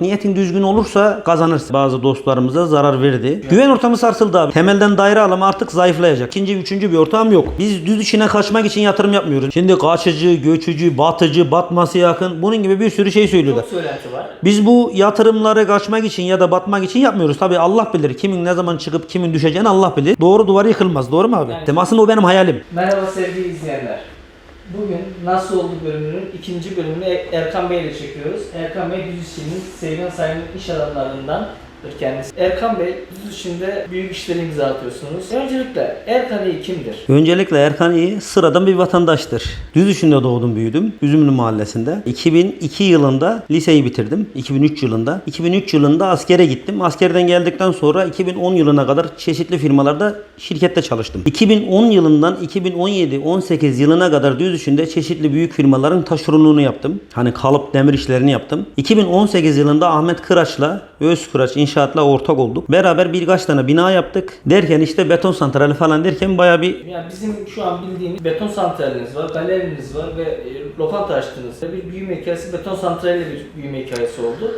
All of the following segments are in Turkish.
Niyetin düzgün olursa kazanırsın. Bazı dostlarımıza zarar verdi. Güven ortamı sarsıldı abi. Temelden daire alımı artık zayıflayacak. İkinci, üçüncü bir ortam yok. Biz düz işine kaçmak için yatırım yapmıyoruz. Şimdi kaçıcı, göçücü, batıcı, batması yakın. Bunun gibi bir sürü şey söylüyorlar. Çok söylenti var. Biz bu yatırımları kaçmak için ya da batmak için yapmıyoruz. Tabi Allah bilir kimin ne zaman çıkıp kimin düşeceğini Allah bilir. Doğru duvar yıkılmaz. Doğru mu abi? Yani- Aslında o benim hayalim. Merhaba sevgili izleyenler. Bugün Nasıl Oldu bölümünün ikinci bölümünü Erkan Bey ile çekiyoruz. Erkan Bey Düzüşçi'nin sevilen sayılan iş adamlarından kendisi. Erkan Bey Düzüşçi'nde büyük işleri imza atıyorsunuz. Öncelikle Erkan Bey kimdir? Öncelikle Erkan İyi sıradan bir vatandaştır. Düzüşünde doğdum büyüdüm. Üzümlü mahallesinde. 2002 yılında liseyi bitirdim. 2003 yılında. 2003 yılında askere gittim. Askerden geldikten sonra 2010 yılına kadar çeşitli firmalarda şirkette çalıştım. 2010 yılından 2017-18 yılına kadar Düzüşünde çeşitli büyük firmaların taşeronluğunu yaptım. Hani kalıp demir işlerini yaptım. 2018 yılında Ahmet Kıraç'la Özkıraç İnşaat'la ortak olduk. Beraber birkaç tane bina yaptık. Derken işte beton santrali falan derken baya bir Yani bizim şu an bildiğimiz beton santraliniz var, galeriniz var ve e, lokanta açtınız. Bir büyüme hikayesi beton santraliyle bir büyüme hikayesi oldu.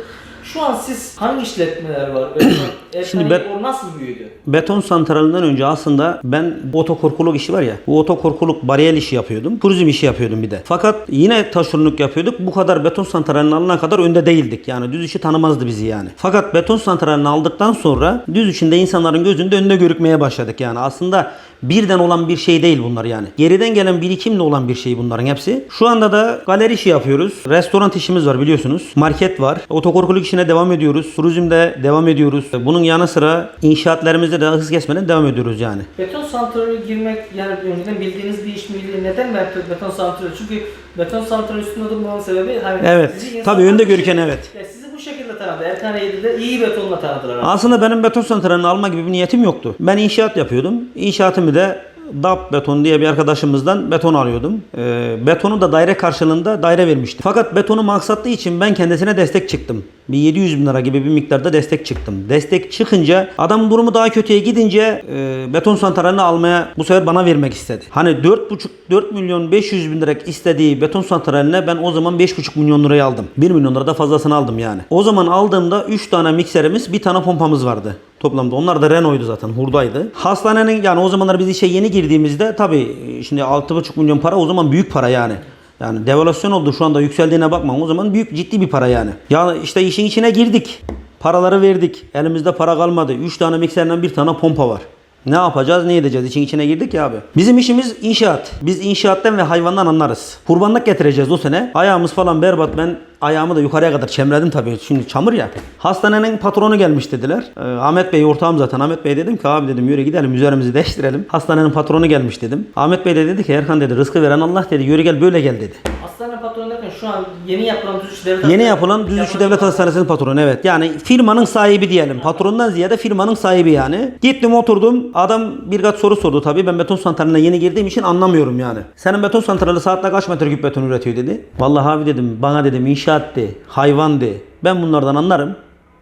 Şu an siz hangi işletmeler var? Şimdi o nasıl büyüdü? Beton santralinden önce aslında ben otokorkuluk işi var ya. Bu otokorkuluk bariyel işi yapıyordum. Turizm işi yapıyordum bir de. Fakat yine taşeronluk yapıyorduk. Bu kadar beton santralinin alana kadar önde değildik. Yani düz işi tanımazdı bizi yani. Fakat beton santralini aldıktan sonra düz içinde insanların gözünde önde görükmeye başladık yani. Aslında birden olan bir şey değil bunlar yani. Geriden gelen birikimle olan bir şey bunların hepsi. Şu anda da galeri işi yapıyoruz. Restoran işimiz var biliyorsunuz. Market var. Otokorkuluk işine devam ediyoruz. Turizmde devam ediyoruz. Bunun yanı sıra inşaatlarımızda da hız kesmeden devam ediyoruz yani. Beton santrale girmek yani önceden bildiğiniz bir iş miydi? Neden beton, santrali? Çünkü beton santrali üstünde durmanın sebebi hani Evet. Tabii önde görüken evet. Ya sizi bu şekilde tanıdı. Erkan Eğri de iyi betonla tanıdılar. Aslında benim beton santralini alma gibi bir niyetim yoktu. Ben inşaat yapıyordum. İnşaatımı da DAP beton diye bir arkadaşımızdan beton alıyordum. Ee, betonu da daire karşılığında daire vermişti. Fakat betonu maksatlı için ben kendisine destek çıktım. Bir 700 bin lira gibi bir miktarda destek çıktım. Destek çıkınca adam durumu daha kötüye gidince e, beton santralini almaya bu sefer bana vermek istedi. Hani 4,5 4 milyon 500 bin lira istediği beton santraline ben o zaman 5,5 milyon liraya aldım. 1 milyon lira da fazlasını aldım yani. O zaman aldığımda 3 tane mikserimiz bir tane pompamız vardı. Toplamda onlar da Renault'ydu zaten hurdaydı. Hastanenin yani o zamanlar biz işe yeni girdiğimizde tabii şimdi 6,5 milyon para o zaman büyük para yani. Yani devalüasyon oldu şu anda yükseldiğine bakma o zaman büyük ciddi bir para yani. Ya işte işin içine girdik. Paraları verdik. Elimizde para kalmadı. 3 tane mikserden bir tane pompa var. Ne yapacağız, ne edeceğiz? İçin içine girdik ya abi. Bizim işimiz inşaat. Biz inşaattan ve hayvandan anlarız. Kurbanlık getireceğiz o sene. Ayağımız falan berbat. Ben ayağımı da yukarıya kadar çemredim tabii. Şimdi çamur ya. Hastanenin patronu gelmiş dediler. Ee, Ahmet Bey ortağım zaten. Ahmet Bey dedim ki abi dedim yürü gidelim üzerimizi değiştirelim. Hastanenin patronu gelmiş dedim. Ahmet Bey de dedi ki Erkan dedi rızkı veren Allah dedi. Yürü gel böyle gel dedi. Hastane patronu şu an yeni yapılan Düzüş Devlet Yeni yapılan Düzüşü Devlet Hastanesi'nin patronu evet. Yani firmanın sahibi diyelim. Patrondan ziyade firmanın sahibi yani. Gittim oturdum. Adam birkaç soru sordu tabii. Ben beton santraline yeni girdiğim için anlamıyorum yani. Senin beton santrali saatte kaç metreküp beton üretiyor dedi. Vallahi abi dedim bana dedim inşaat de, hayvan de. Ben bunlardan anlarım.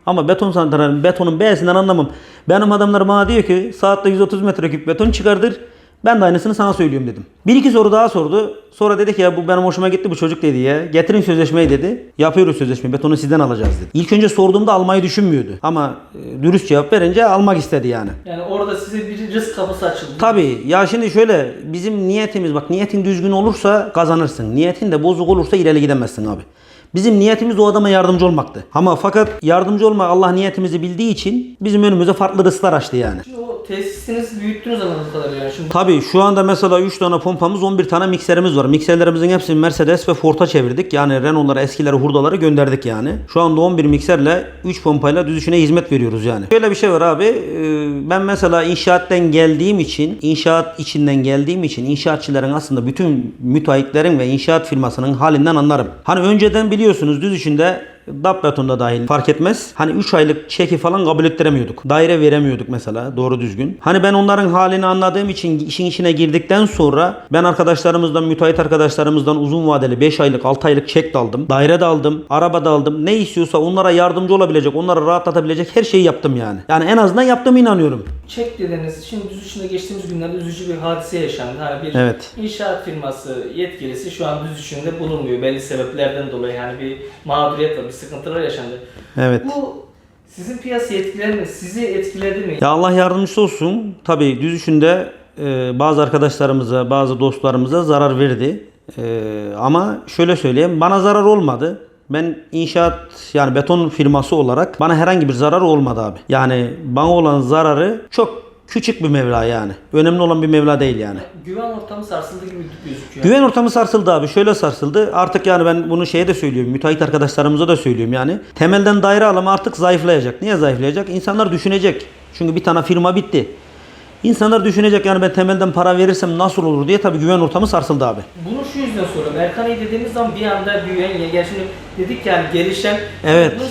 Ama beton santralinin betonun B'sinden anlamam. Benim adamlar bana diyor ki saatte 130 metreküp beton çıkardır. Ben de aynısını sana söylüyorum dedim. Bir iki soru daha sordu. Sonra dedi ki ya bu benim hoşuma gitti bu çocuk dedi ya. Getirin sözleşmeyi dedi. Yapıyoruz sözleşmeyi. Betonu sizden alacağız dedi. İlk önce sorduğumda almayı düşünmüyordu. Ama e, dürüst cevap verince almak istedi yani. Yani orada size bir rızk kapısı açıldı. Tabii ya şimdi şöyle bizim niyetimiz bak niyetin düzgün olursa kazanırsın. Niyetin de bozuk olursa ileri gidemezsin abi. Bizim niyetimiz o adama yardımcı olmaktı. Ama fakat yardımcı olma Allah niyetimizi bildiği için bizim önümüze farklı rızklar açtı yani. Şimdi o tesisiniz büyüttüğünüz zaman bu kadar yani. Şimdi Tabii şu anda mesela 3 tane pompamız 11 tane mikserimiz var. Mikserlerimizin hepsini Mercedes ve Ford'a çevirdik. Yani Renault'lara eskileri hurdaları gönderdik yani. Şu anda 11 mikserle 3 pompayla düz işine hizmet veriyoruz yani. Şöyle bir şey var abi. e, Ben mesela inşaatten geldiğim için, inşaat içinden geldiğim için inşaatçıların aslında bütün müteahhitlerin ve inşaat firmasının halinden anlarım. Hani önceden biliyorsunuz düz işinde DAP betonda dahil fark etmez. Hani 3 aylık çeki falan kabul ettiremiyorduk. Daire veremiyorduk mesela doğru düzgün. Hani ben onların halini anladığım için işin içine girdikten sonra ben arkadaşlarımızdan, müteahhit arkadaşlarımızdan uzun vadeli 5 aylık, 6 aylık çek de aldım. Daire de aldım, araba da aldım. Ne istiyorsa onlara yardımcı olabilecek, onları rahatlatabilecek her şeyi yaptım yani. Yani en azından yaptığıma inanıyorum. çek dediniz. Şimdi düz içinde geçtiğimiz günlerde üzücü bir hadise yaşandı. Hani bir Evet. inşaat firması yetkilisi şu an düz içinde bulunmuyor. Belli sebeplerden dolayı yani bir mağduriyet var, bir sıkıntılar yaşandı. Evet. Bu sizin piyasayı etkiler mi? Sizi etkiledi mi? Ya Allah yardımcısı olsun. Tabii düz işinde e, bazı arkadaşlarımıza, bazı dostlarımıza zarar verdi. E, ama şöyle söyleyeyim, bana zarar olmadı. Ben inşaat yani beton firması olarak bana herhangi bir zarar olmadı abi. Yani bana olan zararı çok küçük bir mevla yani. Önemli olan bir mevla değil yani. Güven ortamı sarsıldı gibi gözüküyor. Güven ortamı sarsıldı abi. Şöyle sarsıldı. Artık yani ben bunu şeye de söylüyorum. Müteahhit arkadaşlarımıza da söylüyorum yani. Temelden daire alımı artık zayıflayacak. Niye zayıflayacak? İnsanlar düşünecek. Çünkü bir tane firma bitti. İnsanlar düşünecek yani ben temelden para verirsem nasıl olur diye tabii güven ortamı sarsıldı abi. Bunu şu yüzden soruyorum. Erkan'ı dediğimiz zaman bir anda büyüyen, yani şimdi dedik yani gelişen. Evet. Bunu,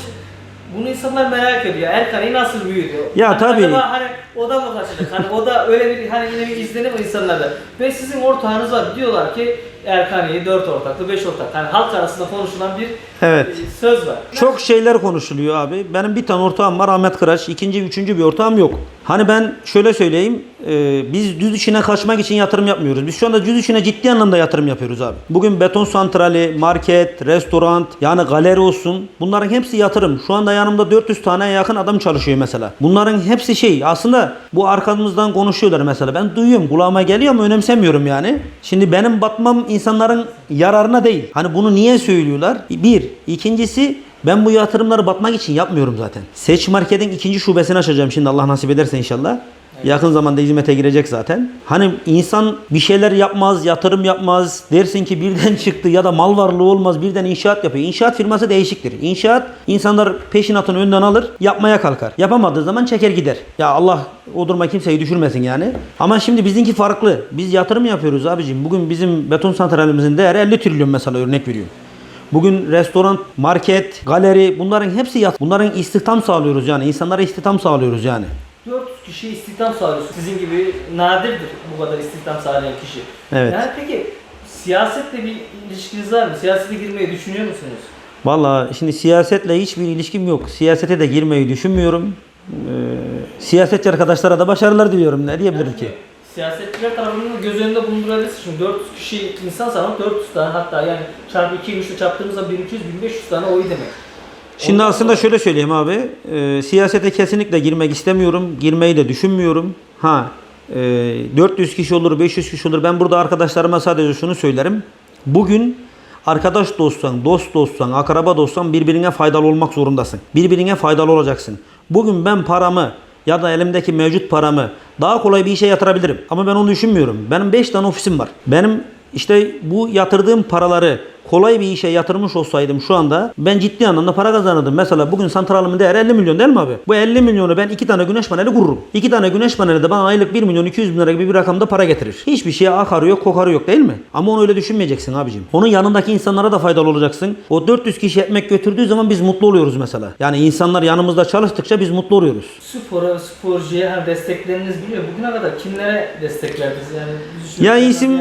bunu insanlar merak ediyor. Erkan'ı nasıl büyüdü? Ya Hani tabii. Acaba hani o da mı kaçacak? Hani o da öyle bir hani yine bir izlenim insanlarda. Ve sizin ortağınız var. Diyorlar ki Erkan'ı 4 ortaklı, 5 ortak. Hani halk arasında konuşulan bir Evet. e, söz var. Çok şeyler konuşuluyor abi. Benim bir tane ortağım var Ahmet Kıraç. İkinci, üçüncü bir ortağım yok. Hani ben şöyle söyleyeyim. e, biz düz işine kaçmak için yatırım yapmıyoruz. Biz şu anda düz işine ciddi anlamda yatırım yapıyoruz abi. Bugün beton santrali, market, restoran, yani galeri olsun. Bunların hepsi yatırım. Şu anda yanımda 400 tane yakın adam çalışıyor mesela. Bunların hepsi şey aslında bu arkamızdan konuşuyorlar mesela. Ben duyuyorum kulağıma geliyor ama önemsemiyorum yani. Şimdi benim batmam insanların yararına değil. Hani bunu niye söylüyorlar? Bir. İkincisi ben bu yatırımları batmak için yapmıyorum zaten. Seç Market'in ikinci şubesini açacağım şimdi Allah nasip ederse inşallah. Yakın zamanda hizmete girecek zaten. Hani insan bir şeyler yapmaz, yatırım yapmaz. Dersin ki birden çıktı ya da mal varlığı olmaz birden inşaat yapıyor. İnşaat firması değişiktir. İnşaat insanlar peşinatını önden alır, yapmaya kalkar. Yapamadığı zaman çeker gider. Ya Allah o duruma kimseyi düşürmesin yani. Ama şimdi bizimki farklı. Biz yatırım yapıyoruz abicim. Bugün bizim beton santralimizin değeri 50 trilyon mesela örnek veriyorum. Bugün restoran, market, galeri bunların hepsi yat. Bunların istihdam sağlıyoruz yani. İnsanlara istihdam sağlıyoruz yani. 400 kişi istihdam sağlıyorsun. Sizin gibi nadirdir bu kadar istihdam sağlayan kişi. Evet. Yani peki siyasetle bir ilişkiniz var mı? Siyasete girmeyi düşünüyor musunuz? Vallahi şimdi siyasetle hiçbir ilişkim yok. Siyasete de girmeyi düşünmüyorum. Ee, siyasetçi arkadaşlara da başarılar diliyorum. Ne diyebilirim ki? Siyasetçiler tarafından göz önünde bulundurabilirsin. Şimdi 400 kişi insan sana 400 tane hatta yani çarpı 2 3'le çarptığımızda 1200-1500 tane oy demek. Şimdi aslında şöyle söyleyeyim abi. Ee, siyasete kesinlikle girmek istemiyorum. Girmeyi de düşünmüyorum. Ha e, 400 kişi olur, 500 kişi olur. Ben burada arkadaşlarıma sadece şunu söylerim. Bugün arkadaş dostsan, dost dostsan, akraba dostsan birbirine faydalı olmak zorundasın. Birbirine faydalı olacaksın. Bugün ben paramı ya da elimdeki mevcut paramı daha kolay bir işe yatırabilirim. Ama ben onu düşünmüyorum. Benim 5 tane ofisim var. Benim işte bu yatırdığım paraları kolay bir işe yatırmış olsaydım şu anda ben ciddi anlamda para kazanırdım. Mesela bugün santralimin değeri 50 milyon değil mi abi? Bu 50 milyonu ben iki tane güneş paneli kururum. İki tane güneş paneli de bana aylık 1 milyon 200 bin lira gibi bir rakamda para getirir. Hiçbir şeye akarı yok kokarı yok değil mi? Ama onu öyle düşünmeyeceksin abicim. Onun yanındaki insanlara da faydalı olacaksın. O 400 kişi ekmek götürdüğü zaman biz mutlu oluyoruz mesela. Yani insanlar yanımızda çalıştıkça biz mutlu oluyoruz. Spora, sporcuya hani destekleriniz biliyor. Bugüne kadar kimlere desteklerdiniz yani? biz Ya isim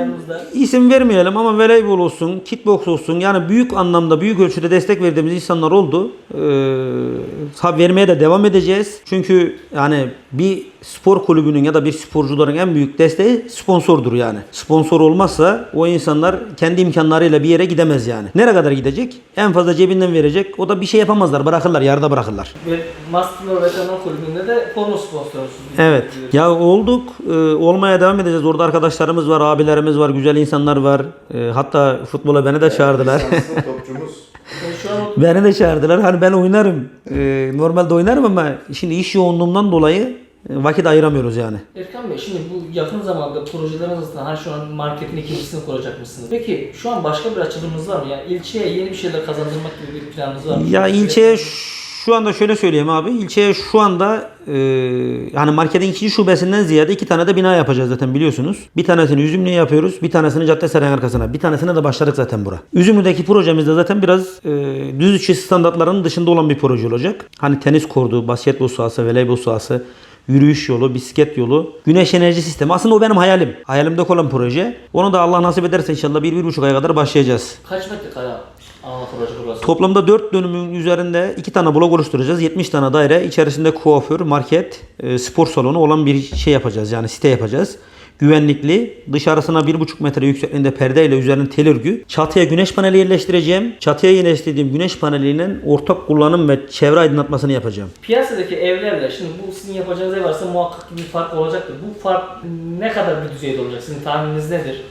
isim vermeyelim ama voleybol olsun, kickbox olsun yani büyük anlamda büyük ölçüde destek verdiğimiz insanlar oldu. Ee, vermeye de devam edeceğiz. Çünkü yani bir spor kulübünün ya da bir sporcuların en büyük desteği sponsordur yani. Sponsor olmazsa o insanlar kendi imkanlarıyla bir yere gidemez yani. Nereye kadar gidecek? En fazla cebinden verecek. O da bir şey yapamazlar. Bırakırlar, yarıda bırakırlar. Ve Master Veteran Kulübü'nde de forma sponsorusunuz. Evet. Ya olduk. Ee, olmaya devam edeceğiz. Orada arkadaşlarımız var, abilerimiz var, güzel insanlar var. Ee, hatta futbola beni de çağırdılar. Topçumuz. Beni de çağırdılar. Hani ben oynarım. Ee, normalde oynarım ama şimdi iş yoğunluğundan dolayı e, vakit ayıramıyoruz yani. Erkan Bey şimdi bu yakın zamanda projelerinizden hani şu an marketin ikincisini kuracakmışsınız. Peki şu an başka bir açılımınız var mı? Yani ilçeye yeni bir şeyler kazandırmak gibi bir planınız var mı? Ya ilçeye şu anda şöyle söyleyeyim abi. İlçeye şu anda e, yani marketin ikinci şubesinden ziyade iki tane de bina yapacağız zaten biliyorsunuz. Bir tanesini Üzümlü'ye yapıyoruz. Bir tanesini Cadde Saray arkasına. Bir tanesine de başladık zaten bura. Üzümlü'deki projemiz de zaten biraz e, düz içi standartlarının dışında olan bir proje olacak. Hani tenis kordu, basketbol sahası, voleybol sahası, yürüyüş yolu, bisiklet yolu, güneş enerji sistemi. Aslında o benim hayalim. Hayalimde olan proje. Onu da Allah nasip ederse inşallah bir, bir buçuk aya kadar başlayacağız. Kaç metrekare? Toplamda 4 dönümün üzerinde 2 tane blok oluşturacağız. 70 tane daire. içerisinde kuaför, market, e, spor salonu olan bir şey yapacağız. Yani site yapacağız. Güvenlikli. Dışarısına 1,5 metre yüksekliğinde perdeyle üzerine tel örgü. Çatıya güneş paneli yerleştireceğim. Çatıya yerleştirdiğim güneş paneliyle ortak kullanım ve çevre aydınlatmasını yapacağım. Piyasadaki evlerle şimdi bu sizin yapacağınız ev varsa muhakkak bir fark olacaktır. Bu fark ne kadar bir düzeyde olacak? Sizin tahmininiz nedir?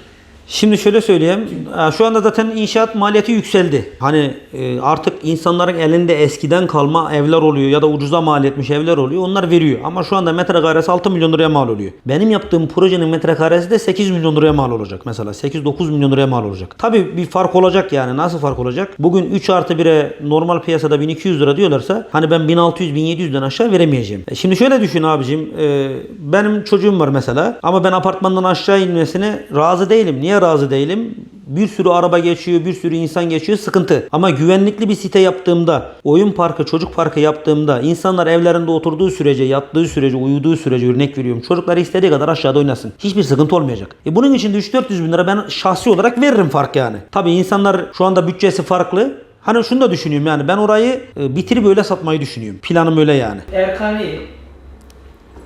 Şimdi şöyle söyleyeyim. e, Şu anda zaten inşaat maliyeti yükseldi. Hani e, artık insanların elinde eskiden kalma evler oluyor ya da ucuza mal etmiş evler oluyor. Onlar veriyor. Ama şu anda metrekaresi 6 milyon liraya mal oluyor. Benim yaptığım projenin metrekaresi de 8 milyon liraya mal olacak mesela. 8-9 milyon liraya mal olacak. Tabii bir fark olacak yani. Nasıl fark olacak? Bugün 3 artı 1'e normal piyasada 1200 lira diyorlarsa hani ben 1600-1700'den aşağı veremeyeceğim. E, Şimdi şöyle düşün abicim. e, benim çocuğum var mesela ama ben apartmandan aşağı inmesine razı değilim. Niye razı değilim? Bir sürü araba geçiyor, bir sürü insan geçiyor, sıkıntı. Ama güvenlikli bir site yaptığımda, oyun parkı, çocuk parkı yaptığımda, insanlar evlerinde oturduğu sürece, yattığı sürece, uyuduğu sürece örnek veriyorum. Çocukları istediği kadar aşağıda oynasın. Hiçbir sıkıntı olmayacak. E bunun için de 3-400 bin lira ben şahsi olarak veririm fark yani. Tabii insanlar şu anda bütçesi farklı. Hani şunu da düşünüyorum yani ben orayı e, bitirip öyle satmayı düşünüyorum. Planım öyle yani. Erkani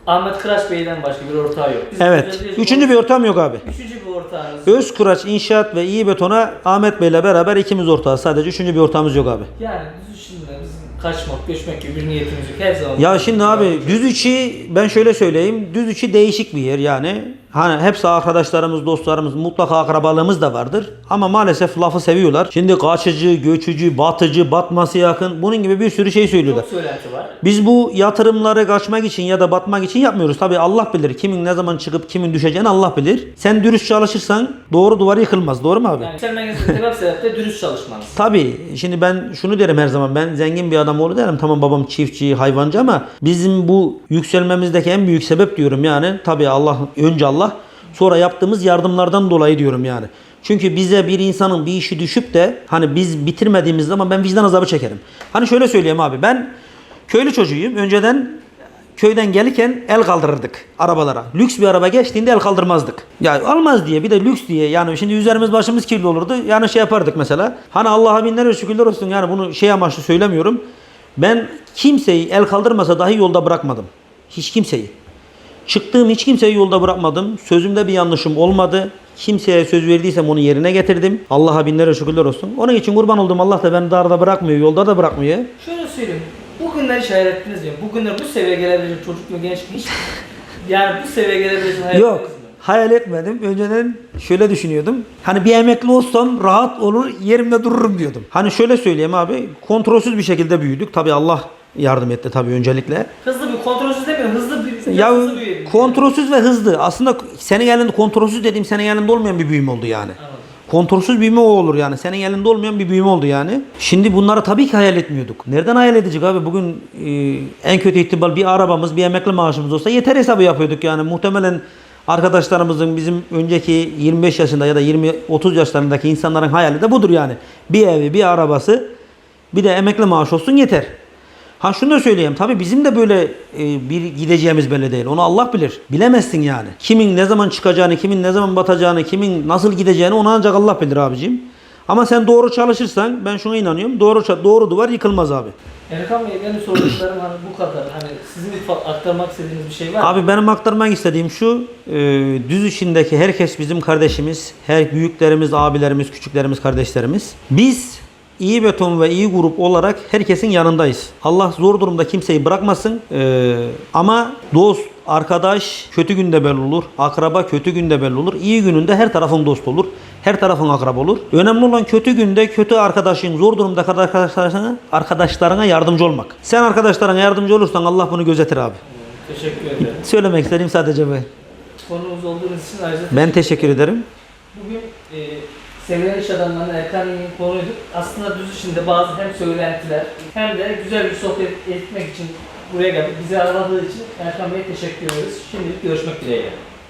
Ahmet Kıraç Bey'den başka bir ortağı yok. Biz Evet. güzel Üçüncü bir ortam yok abi. Üçüncü bir ortağınız. Özkuraç İnşaat ve İyi Beton'a Ahmet Bey'le beraber ikimiz ortağız. Sadece üçüncü bir ortağımız yok abi. Yani düz şimdi bizim kaçmak, göçmek gibi bir niyetimiz yok. Her zaman. Ya şimdi abi düz içi ben şöyle söyleyeyim. Düz içi değişik bir yer yani. Hani hepsi arkadaşlarımız, dostlarımız, mutlaka akrabalığımız da vardır. Ama maalesef lafı seviyorlar. Şimdi kaçıcı, göçücü, batıcı, batması yakın. Bunun gibi bir sürü şey söylüyorlar. Çok söylenti var. Biz bu yatırımları kaçmak için ya da batmak için yapmıyoruz. Tabii Allah bilir kimin ne zaman çıkıp kimin düşeceğini Allah bilir. Sen dürüst çalışırsan doğru duvar yıkılmaz. Doğru mu abi? Yani yükselmeniz sebep sebep de dürüst çalışmanız. Tabii şimdi ben şunu derim her zaman ben zengin bir adam oğlu derim tamam babam çiftçi hayvancı ama bizim bu yükselmemizdeki en büyük sebep diyorum yani tabii Allah önce Allah sonra yaptığımız yardımlardan dolayı diyorum yani. Çünkü bize bir insanın bir işi düşüp de hani biz bitirmediğimiz zaman ben vicdan azabı çekerim. Hani şöyle söyleyeyim abi ben köylü çocuğuyum önceden köyden gelirken el kaldırırdık arabalara. Lüks bir araba geçtiğinde el kaldırmazdık. Ya almaz diye bir de lüks diye yani şimdi üzerimiz başımız kirli olurdu. Yani şey yapardık mesela. Hani Allah'a binlerce şükürler olsun yani bunu şey amaçlı söylemiyorum. Ben kimseyi el kaldırmasa dahi yolda bırakmadım. Hiç kimseyi. Çıktığım hiç kimseyi yolda bırakmadım. Sözümde bir yanlışım olmadı. Kimseye söz verdiysem onu yerine getirdim. Allah'a binlerce şükürler olsun. Onun için kurban oldum. Allah da beni darda bırakmıyor, yolda da bırakmıyor. Şöyle söyleyeyim. Bugünler hiç hayal ettiniz mi? Bugünler bu seviyeye gelebilecek çocuk mu genç mi hiç? Yani bu seviyeye gelebilecek hayal Yok. Hayal etmedim. Önceden şöyle düşünüyordum. Hani bir emekli olsam rahat olur, yerimde dururum diyordum. Hani şöyle söyleyeyim abi. Kontrolsüz bir şekilde büyüdük. Tabii Allah yardım etti tabii öncelikle. Hızlı bir kontrolsüz demiyorum. Hızlı bir Ya hızlı büyüyelim. kontrolsüz ve hızlı. Aslında senin elinde kontrolsüz dediğim senin elinde olmayan bir büyüme oldu yani. Anladım. Kontrolsüz büyüme o olur yani. Senin elinde olmayan bir büyüme oldu yani. Şimdi bunları tabii ki hayal etmiyorduk. Nereden hayal edecek abi? Bugün e, en kötü ihtimal bir arabamız, bir emekli maaşımız olsa yeter hesabı yapıyorduk yani. Muhtemelen arkadaşlarımızın bizim önceki 25 yaşında ya da 20-30 yaşlarındaki insanların hayali de budur yani. Bir evi, bir arabası, bir de emekli maaş olsun yeter. Ha şunu da söyleyeyim. Tabii bizim de böyle e, bir gideceğimiz belli değil. Onu Allah bilir. Bilemezsin yani. Kimin ne zaman çıkacağını, kimin ne zaman batacağını, kimin nasıl gideceğini onu ancak Allah bilir abicim. Ama sen doğru çalışırsan ben şuna inanıyorum. Doğru doğru duvar yıkılmaz abi. Erkan Bey benim sorduklarım hani bu kadar. Hani sizin aktarmak istediğiniz bir şey var mı? Abi benim aktarmak istediğim şu. e, düz içindeki herkes bizim kardeşimiz. Her büyüklerimiz, abilerimiz, küçüklerimiz, kardeşlerimiz. Biz iyi beton ve iyi grup olarak herkesin yanındayız. Allah zor durumda kimseyi bırakmasın. E, ama dost, arkadaş kötü günde belli olur. Akraba kötü günde belli olur. İyi gününde her tarafın dost olur. Her tarafın akraba olur. Önemli olan kötü günde kötü arkadaşın, zor durumda arkadaşlarına, arkadaşlarına yardımcı olmak. Sen arkadaşlarına yardımcı olursan Allah bunu gözetir abi. Teşekkür ederim. Söylemek istediğim sadece bu. Konumuz olduğunuz için ayrıca Ben teşekkür ederim. Bugün e, sevilen iş adamlarının Erkan Bey'in konuyduk. Aslında düz içinde bazı hem söylentiler hem de güzel bir sohbet etmek için buraya geldik. Bizi aradığı için Erkan Bey'e teşekkür ediyoruz. Şimdilik görüşmek dileğiyle.